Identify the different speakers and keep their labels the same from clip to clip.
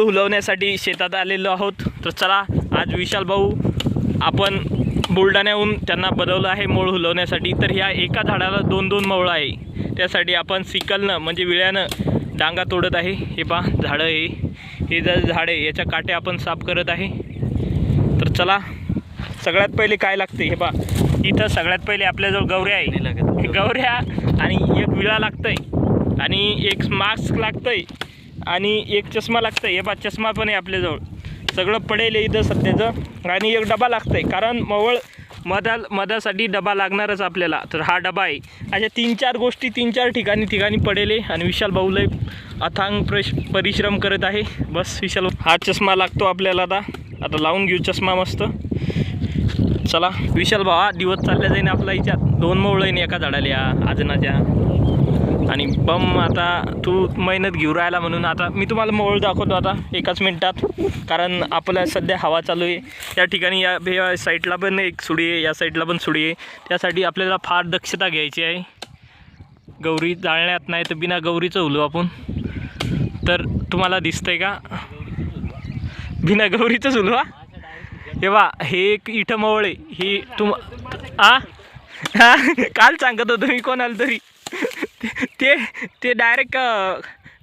Speaker 1: मोळ हुलवण्यासाठी शेतात आलेलो आहोत. तर चला आज विशाल भाऊ आपण बुलढाण्याहून त्यांना बदवलं आहे मोळ हुलवण्यासाठी. तर ह्या एका झाडाला दोन दोन मोळ आहे. त्यासाठी आपण सिकलनं म्हणजे विळ्यानं डांगा तोडत आहे. हे पहा झाडं हे. हे जर झाड आहे याच्या काट्या आपण साफ करत आहे. तर चला सगळ्यात पहिले काय लागते? हे पहा इथं सगळ्यात पहिले आपल्याजवळ गवऱ्या आहे. गवऱ्या आणि एक विळा लागतंय. आणि एक मास्क लागतंय. आणि एक चष्मा लागतंय हे बा चष्मा पण आहे आपल्याजवळ. सगळं पडेल आहे इथं सध्याचं. आणि एक डबा लागतंय कारण मवळ मधा मधासाठी डबा लागणारच आपल्याला. तर हा डबा आहे. अशा तीन चार गोष्टी तीन चार ठिकाणी ठिकाणी पडेल आहे आणि विशाल भाऊलय अथांग प्रश परिश्रम करत आहे. बस विशाल हा चष्मा लागतो आपल्याला आता. आता लावून घेऊ चष्मा मस्त. चला विशाल भावा दिवस चालल्या जाईन आपला हिच्यात. दोन मोळ येईन एका झाडाला या आजनाच्या. आणि बम आता तू मेहनत घेऊ राहिला म्हणून आता मी तुम्हाला मोळ दाखवतो आता एकाच मिनटात. कारण आपल्या सध्या हवा चालू आहे. त्या ठिकाणी या या साईडला पण एक सुडी आहे या साईडला पण सुडी आहे. त्यासाठी आपल्याला फार दक्षता घ्यायची आहे. गौरी जाळण्यात नाही तर बिना गौरीचं उलू आपण. तर तुम्हाला दिसतंय का? बिना गौरीचंच उलवा हे? वा हे एक इठं मवळ आहे. ही तुम आ? हा? काल सांगत होतो मी कोणाला तरी. ते ते डायरेक्ट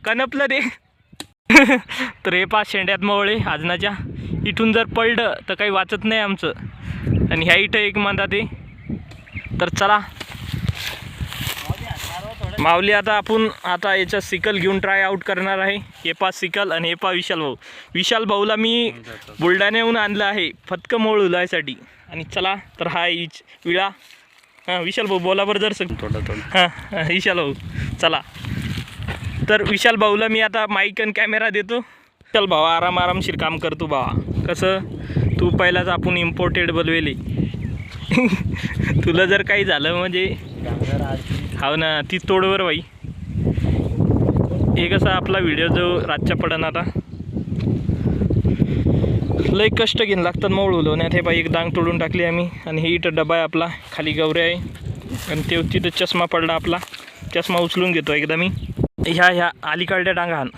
Speaker 1: कनपलं ते. तर हे पाच शेंड्यात मवळे आजनाच्या. इथून जर पडलं तर काही वाचत नाही आमचं. आणि ह्या इथं एक म्हणतात ते. तर चला. माऊली आता आपण आता याचा सिकल घेऊन ट्राय आउट करणार आहे. हे पा सिकल आणि हे पा विशाल भाऊ. विशाल भाऊला मी बुलढाण्याहून आणलं आहे. फतकं मोळ उलायसाठी आणि चला तर हा इच विळा. हां विशाल भाऊ बोला बरं जर सग
Speaker 2: थोडं थोडं
Speaker 1: हां हां, विशाल भाऊ चला. तर विशाल भाऊला मी आता माईक आणि कॅमेरा देतो. चल भावा आराम आरामशीर काम करतो भावा. कसं? तू पहिलाच आपण इम्पोर्टेड बोलवेले. तुला जर काही झालं म्हणजे हाव ना ती तोडवर बाई. हे कसं आपला व्हिडिओ जो रातच्या पडन आता? लई कष्ट घेऊन लागतात मऊळ उलवण्यात हे बाई एक डांग तोडून टाकली आम्ही. आणि हे इथं डबा आहे आपला. खाली गवरे आहे. आणि ते तिथं चष्मा पडला आपला. चष्मा उचलून घेतो एकदा मी. ह्या ह्या अलीकडल्या डांगा हान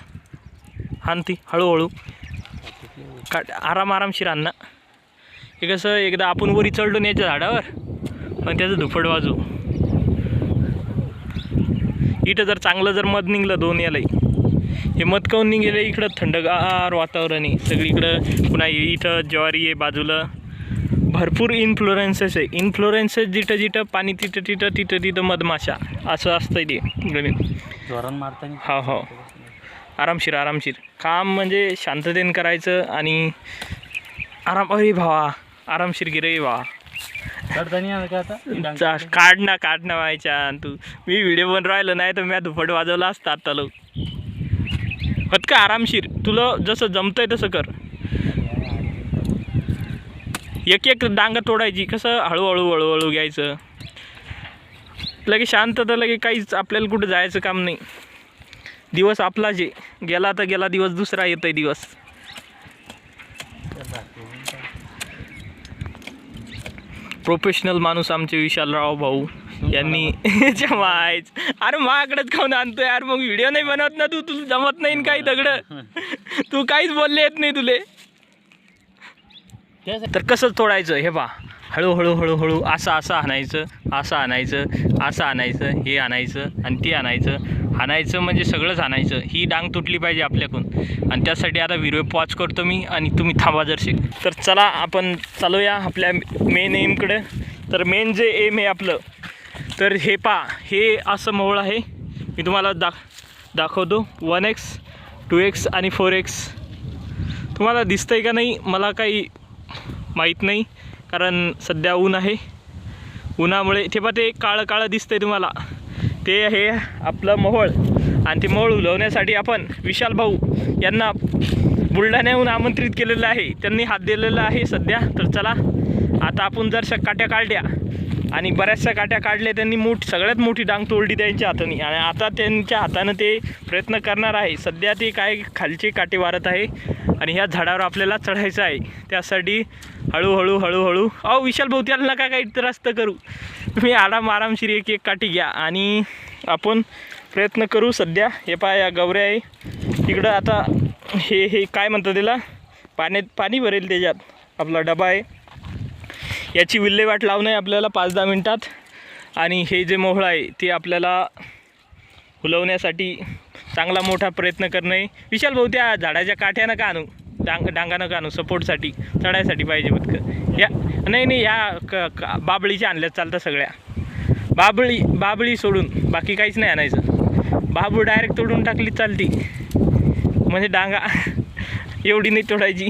Speaker 1: हान ती हळूहळू. का आराम आरामशीर आण हे कसं एकदा आपण वरी चढलो याच्या झाडावर पण त्याचं धुफड वाजू. इथं जर चांगलं जर मध निघलं दोन यालाही हे मध काऊन निघेले? इकडं थंडगार वातावरण आहे. सगळीकडं पुन्हा हे इथं ज्वारी आहे बाजूला. भरपूर इन्फ्लोरेन्सेस आहे. इन्फ्लोरेन्सेस जिथं जिथं पाणी तिथं तिथं तिथं तिथं मधमाशा. असं असतं ते. गणित.
Speaker 2: मारताना?
Speaker 1: हो हो. आरामशीर आरामशीर. काम म्हणजे शांततेने करायचं आणि आराम. अरे भावा आरामशीर गिरे भावा. काढ ना काढ ना व्हायच्या तू मी व्हिडिओ बन राहिलो नाही तर मी दुफट वाजवला असता आता लोक. फटका आरामशीर. तुला जसं जमतंय तसं कर. एक एक डांग तोडायची कसं हळूहळू हळूहळू घ्यायचं. लगे शांत तर लगे काहीच आपल्याला कुठं जायचं काम नाही. दिवस आपला जे गेला तर गेला दिवस दुसरा येतोय दिवस. प्रोफेशनल माणूस आमचे विशालराव भाऊ यांनी जमायच अरे माझ्याकडेच खाऊन आणतोय यार मग व्हिडिओ नाही बनवत ना तू तुला जमत नाही काही दगड. तू काहीच बोलले येत नाही तुले. तर कसं तोडायचं हे पा हळूहळू हळूहळू असं असं आणायचं असं आणायचं असं आणायचं हे आणायचं आणि ते आणायचं. आणायचं म्हणजे सगळंच आणायचं. ही डांग तुटली पाहिजे आपल्याकडून. आणि त्यासाठी आता व्हिडिओ पॉज करतो मी आणि तुम्ही थांबा जरशी. तर चला आपण चालूया आपल्या मेन एमकडे तर मेन जे एम आहे आपलं तर हे पा हे असं मोळ आहे. मी तुम्हाला दाख दाखवतो. वन एक्स टू एक्स आणि फोर एक्स तुम्हाला दिसतं आहे का नाही? मला काही माहीत नाही कारण सध्या ऊन आहे. उन्हामुळे ते पा ते काळं काळं दिसतं आहे तुम्हाला. ते हे आपलं मोहोळ. आणि ते मोहोळ उलवण्यासाठी आपण विशाल भाऊ यांना बुलढाण्याहून आमंत्रित केलेलं आहे. त्यांनी हात दिलेला आहे सध्या. तर चला आता आपण जर काट्या काढल्या. आणि बऱ्याचशा काट्या काढल्या. त्यांनी मोठ सगळ्यात मोठी डांग तोडली त्यांच्या हाताने. आणि आता त्यांच्या हातानं ते प्रयत्न करणार आहे. सध्या ते काय खालचे काटे वारत आहे. आणि ह्या झाडावर आपल्याला चढायचं आहे. त्यासाठी हळूहळू हळूहळू. अहो विशाल भाऊ त्याला नका काही त्रास तर करू. तुम्ही आराम आरामशीर एक एक काठी घ्या आणि आपण प्रयत्न करू सध्या. हे पहा या गवऱ्या आहे. तिकडं आता हे हे काय म्हणतात त्याला? पाण्यात पाणी भरेल त्याच्यात. आपला डबा आहे. याची विल्हेवाट लावणं आहे आपल्याला पाच दहा मिनटात. आणि हे जे मोहळं आहे ते आपल्याला फुलवण्यासाठी चांगला मोठा प्रयत्न करणं आहे. विशाल भाऊ त्या झाडाच्या काठ्यानं का आणू. डांग डांगानं का आणू सपोर्टसाठी चढायसाठी पाहिजे फक्त. या नाही नाही या क का बाबळीच्या आणल्यात चालतं सगळ्या. बाबळी बाबळी सोडून बाकी काहीच नाही आणायचं. बाबू डायरेक्ट तोडून टाकली चालती. म्हणजे डांगा एवढी नाही तोडायची.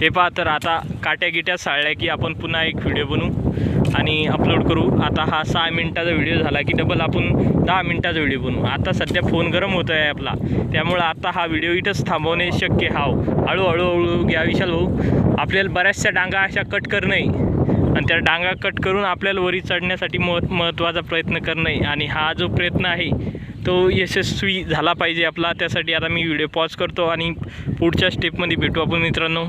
Speaker 1: हे पहा तर आता काट्या गिट्या साळल्या की आपण पुन्हा एक व्हिडिओ बनवू. आणि अपलोड करू. आता हा सहा मिनटाचा व्हिडिओ झाला की डबल आपण दहा मिनटाचा व्हिडिओ बनवू. आता सध्या फोन गरम होतो आहे आपला. त्यामुळं आता हा व्हिडिओ इथंच थांबवणे शक्य हाव. हळूहळू हळू घ्या विशाल भाऊ. आपल्याला बऱ्याचशा डांगा अशा कट करणं आणि त्या डांगा कट करून आपल्याला वरी चढण्यासाठी मह महत्त्वाचा प्रयत्न करणं आणि हा जो प्रयत्न आहे तो यशस्वी झाला पाहिजे आपला. त्यासाठी आता मी व्हिडिओ पॉज करतो आणि पुढच्या स्टेपमध्ये भेटू आपण मित्रांनो.